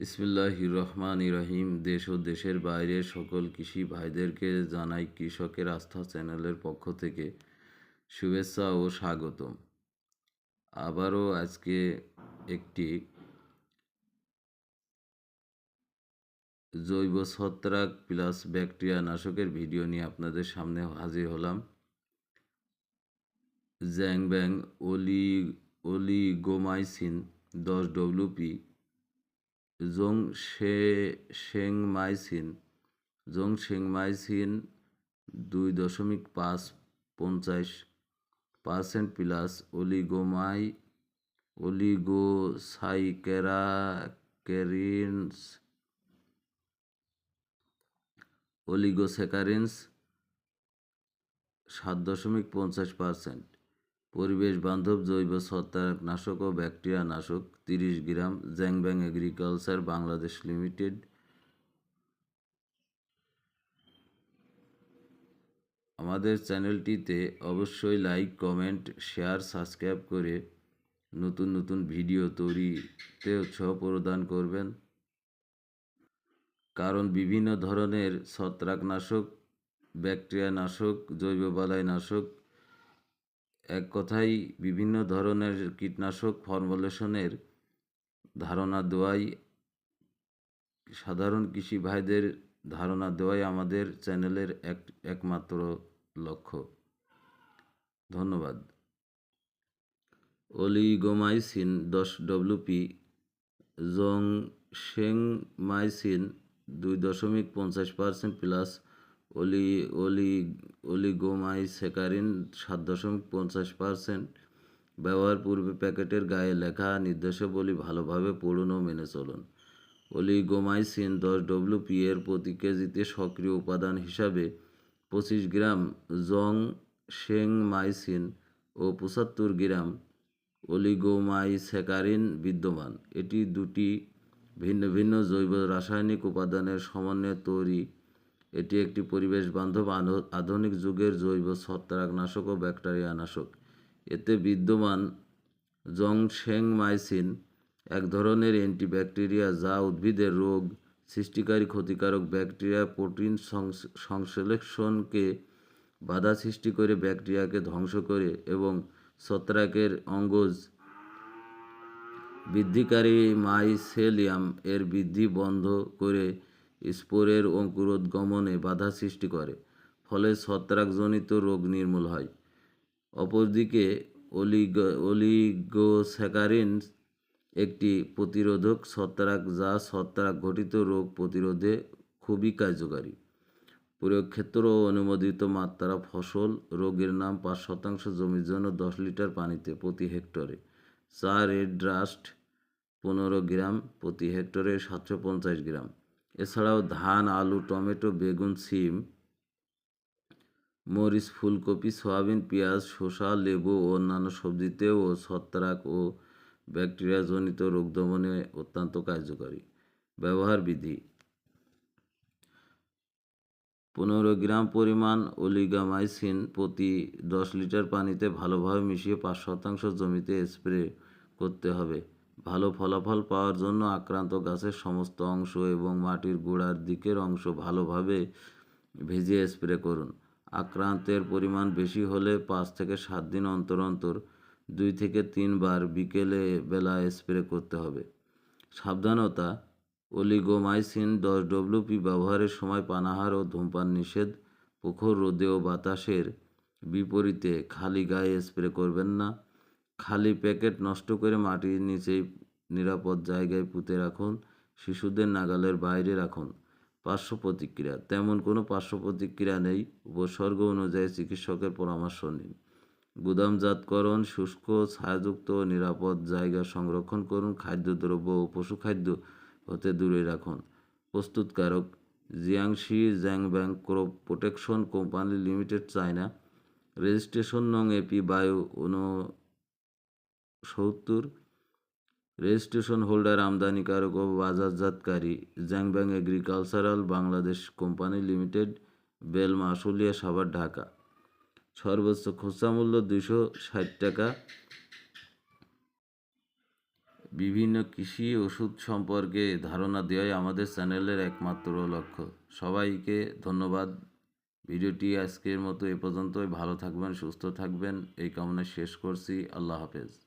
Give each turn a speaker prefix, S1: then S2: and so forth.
S1: ইসমিল্লাহ রহমান রহিম দেশ ও দেশের বাইরের সকল কৃষি ভাইদেরকে জানাই কৃষকের আস্থা চ্যানেলের পক্ষ থেকে শুভেচ্ছা ও স্বাগতম। আবারও আজকে একটি জৈব ছত্রাক প্লাস ব্যাকটেরিয়া নাশকের ভিডিও নিয়ে আপনাদের সামনে হাজির হলাম। জ্যাং ব্যাং ওলি ওলিগোমাইসিন দশ ডব্লিউপি জং শে শেংমাইসিন জং শেংমাইসিন দুই দশমিক পাঁচ পঞ্চাশ পার্সেন্ট প্লাস অলিগোমাই, অলিগোসাইকেরাকেরিনস অলিগোস্যাকারিনস সাত দশমিক পঞ্চাশ পার্সেন্ট। পরিবেশ বান্ধব জৈব ছত্রাকনাশক ও ব্যাকটেরিয়া নাশক তিরিশ gram Zhangbang agriculture Bangladesh limited. আমাদের চ্যানেলটিতে অবশ্যই লাইক, কমেন্ট, শেয়ার, সাবস্ক্রাইব করে নতুন নতুন ভিডিও তৈরিতে উৎসাহ প্রদান করবেন। কারণ বিভিন্ন ধরনের ছত্রাকনাশক ব্যাকটেরিয়া নাশক জৈব বালাই নাশক এক কথায় বিভিন্ন ধরনের কীটনাশক ফর্মুলেশনের ধারণা দেওয়াই, সাধারণ কৃষি ভাইদের ধারণা দেওয়াই আমাদের চ্যানেলের এক, একমাত্র লক্ষ্য। ধন্যবাদ। অলিগোমাইসিন দশ ডব্লিউপি জং শেংমাইসিন দুই দশমিক পঞ্চাশ পার্সেন্ট প্লাস অলি অলি অলিগোমাইসেকারিন সাত দশমিক পঞ্চাশ পারসেন্ট। ব্যবহার পূর্বে প্যাকেটের গায়ে লেখা নির্দেশাবলী ভালোভাবে পড়ুন ও মেনে চলুন। অলিগোমাইসিন দশ ডব্লিউপি এর প্রতি কেজিতে সক্রিয় উপাদান হিসাবে পঁচিশ গ্রাম জং শেংমাইসিন ও পঁচাত্তর গ্রাম অলিগোমাইসেকারিন বিদ্যমান। এটি দুটি ভিন্ন ভিন্ন জৈব রাসায়নিক উপাদানের সমন্বয়ে তৈরি এটি একটি পরিবেশ বান্ধব আধুনিক যুগের জৈব ছত্রাকনাশক ও ব্যাকটেরিয়া নাশক এতে বিদ্যমান জংশেংমাইসিন এক ধরনের অ্যান্টিব্যাকটেরিয়া যা উদ্ভিদের রোগ, সৃষ্টিকারী ক্ষতিকারক ব্যাকটেরিয়া, প্রোটিন সংশ্লেষণকে বাধা সৃষ্টি করে ব্যাকটেরিয়াকে ধ্বংস করে এবং ছত্রাকের অঙ্গজ বৃদ্ধিকারী মাইসেলিয়াম এর বৃদ্ধি বন্ধ করে স্পোরের অঙ্কুরোদ্গমনে বাধা সৃষ্টি করে, ফলে ছত্রাকজনিত রোগ নির্মূল হয়। অপরদিকে অলিগ অলিগোস্যাকারিন একটি প্রতিরোধক ছত্রাক, যা ছত্রাক ঘটিত রোগ প্রতিরোধে খুবই কার্যকারী। প্রয়োগক্ষেত্র ও অনুমোদিত মাত্রা ফসল রোগের নাম পাঁচ শতাংশ জমির জন্য দশ লিটার পানিতে প্রতি হেক্টরে চা রেড ড্রাস্ট পনেরো গ্রাম প্রতি হেক্টরে সাতশো পঞ্চাশ গ্রাম। এছাড়াও ধান, আলু, টমেটো, বেগুন, সিম, মরিচ, ফুলকপি, সয়াবিন, পেঁয়াজ, শসা, লেবু ও অন্যান্য সবজিতেও ছত্রাক ও ব্যাকটেরিয়াজনিত রোগ দমনে অত্যন্ত কার্যকরী। ব্যবহার বিধি, পনেরো গ্রাম পরিমাণ অলিগামাইসিন প্রতি দশ লিটার পানিতে ভালোভাবে মিশিয়ে পাঁচ শতাংশ জমিতে স্প্রে করতে হবে। ভালো ফলাফল পাওয়ার জন্য আক্রান্ত গাছের সমস্ত অংশ এবং মাটির গোড়ার দিকের অংশ ভালোভাবে ভিজিয়ে স্প্রে করুন। আক্রান্তের পরিমাণ বেশি হলে পাঁচ থেকে সাত দিন অন্তর অন্তর দুই থেকে তিনবার বিকেলে বেলা স্প্রে করতে হবে। সাবধানতা, অলিগোমাইসিন দশ ডব্লিউপি ব্যবহারের সময় পানাহার ও ধূমপান নিষেধ প্রখর রোদে ও বাতাসের বিপরীতে খালি গায়ে স্প্রে করবেন না। খালি প্যাকেট নষ্ট করে মাটির নিচেই নিরাপদ জায়গায় পুঁতে রাখুন, শিশুদের নাগালের বাইরে রাখুন। পার্শ্ব প্রতিক্রিয়া, তেমন কোনো পার্শ্ব প্রতিক্রিয়া নেই, উপসর্গ অনুযায়ী চিকিৎসকের পরামর্শ নিন। গুদামজাতকরণ, শুষ্ক, ছায়াযুক্ত, নিরাপদ জায়গা সংরক্ষণ করুন, খাদ্যদ্রব্য ও পশু খাদ্য হতে দূরে রাখুন। প্রস্তুতকারক, Jiangxi Zhang Zhangbang crop protection company limited, China. Registration নং এপি বায়ু উনসত্তর রেজিস্ট্রেশন হোল্ডার আমদানিকারক ও বাজারজাতকারী Zhangbang agricultural Bangladesh company limited, Belma, Ashulia, Savar, Dhaka. সর্বোচ্চ খুচরা মূল্য দুশো ষাট টাকা। বিভিন্ন কৃষি ওষুধ সম্পর্কে ধারণা দেওয়াই আমাদের চ্যানেলের একমাত্র লক্ষ্য। সবাইকে ধন্যবাদ। ভিডিওটি আজকের মতো এ পর্যন্তই। ভালো থাকবেন, সুস্থ থাকবেন। এই কামনা শেষ করছি। আল্লাহ হাফেজ।